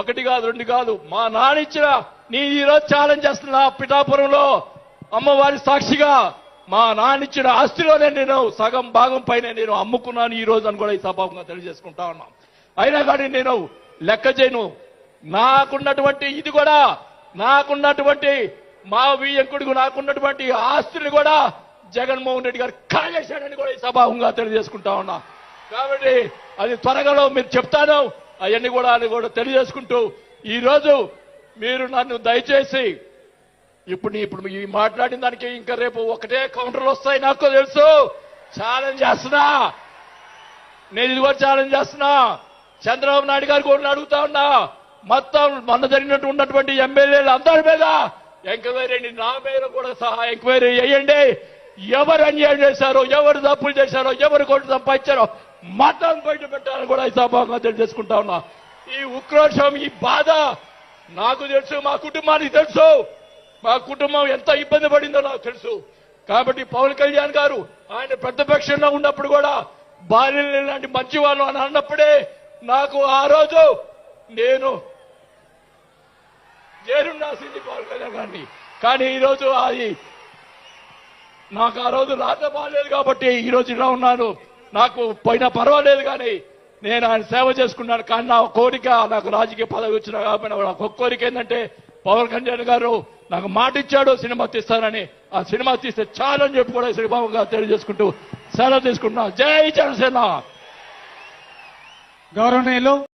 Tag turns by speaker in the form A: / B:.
A: ఒకటి కాదు రెండు కాదు. మా నానిచ్చిన నీ ఈరోజు ఛాలెంజ్ చేస్తున్నా పిఠాపురంలో అమ్మవారి సాక్షిగా మా నానిచ్చిన ఆస్తిలోనే నేను సగం భాగం పైన నేను అమ్ముకున్నాను ఈ రోజు అని కూడా ఈ సభాముగా తెలియజేసుకుంటా ఉన్నాం. అయినా కానీ నేను లెక్క చేయను. నాకున్నటువంటి ఇది కూడా నాకున్నటువంటి మా వియ్యంకుడికి నాకున్నటువంటి ఆస్తిని కూడా జగన్మోహన్ రెడ్డి గారు కాజేశాడని కూడా ఈ సభాముగా తెలియజేసుకుంటా ఉన్నా. కాబట్టి అది త్వరగా మీరు చెప్తాను. అవన్నీ కూడా అని కూడా తెలియజేసుకుంటూ ఈరోజు మీరు నన్ను దయచేసి ఇప్పుడు ఇప్పుడు ఈ మాట్లాడిన దానికి ఇంకా రేపు ఒకటే కౌంటర్లు వస్తాయి నాకు తెలుసు. ఛాలెంజ్ చేస్తున్నా. నేను ఇది కూడా ఛాలెంజ్ చేస్తున్నా. చంద్రబాబు నాయుడు గారు కూడా అడుగుతా ఉన్నా. మొత్తం మొన్న జరిగినట్టు ఉన్నటువంటి ఎమ్మెల్యేలు అందరి మీద ఎంక్వైరీ అండి నా మీద కూడా సహా ఎంక్వైరీ చేయండి. ఎవరు అన్యాయం చేశారో ఎవరు తప్పులు చేశారో ఎవరు కొట్టు సంపాదించారో మతం బయట పెట్టాలని కూడా ఈ సభాగా తెలియజేసుకుంటా ఉన్నా. ఈ ఉక్రోషం ఈ బాధ నాకు తెలుసు మా కుటుంబానికి తెలుసు. మా కుటుంబం ఎంత ఇబ్బంది పడిందో నాకు తెలుసు. కాబట్టి పవన్ కళ్యాణ్ గారు ఆయన ప్రతిపక్షంలో ఉన్నప్పుడు కూడా బాల్యం లాంటి మంచి వాళ్ళు అని అన్నప్పుడే నాకు ఆ రోజు నేను చేరుండాల్సింది పవన్ కళ్యాణ్ గారిని. కానీ ఈరోజు అది నాకు ఆ రోజు రాత బాగాలేదు కాబట్టి ఈ రోజు ఇలా ఉన్నాను. నాకు పోయినా పర్వాలేదు కానీ నేను ఆయన సేవ చేసుకున్నాను. కానీ నా కోరిక నాకు రాజకీయ పదవి వచ్చిన కాబట్టి నాకు ఒక కోరిక ఏంటంటే పవన్ కళ్యాణ్ గారు నాకు మాట ఇచ్చాడు సినిమా తీస్తానని. ఆ సినిమా తీస్తే చాలని చెప్పి కూడా శ్రీబాబు గారు తెలియజేసుకుంటూ సెలవు తీసుకుంటున్నా. జై జనసేన!
B: గౌరవనీయులు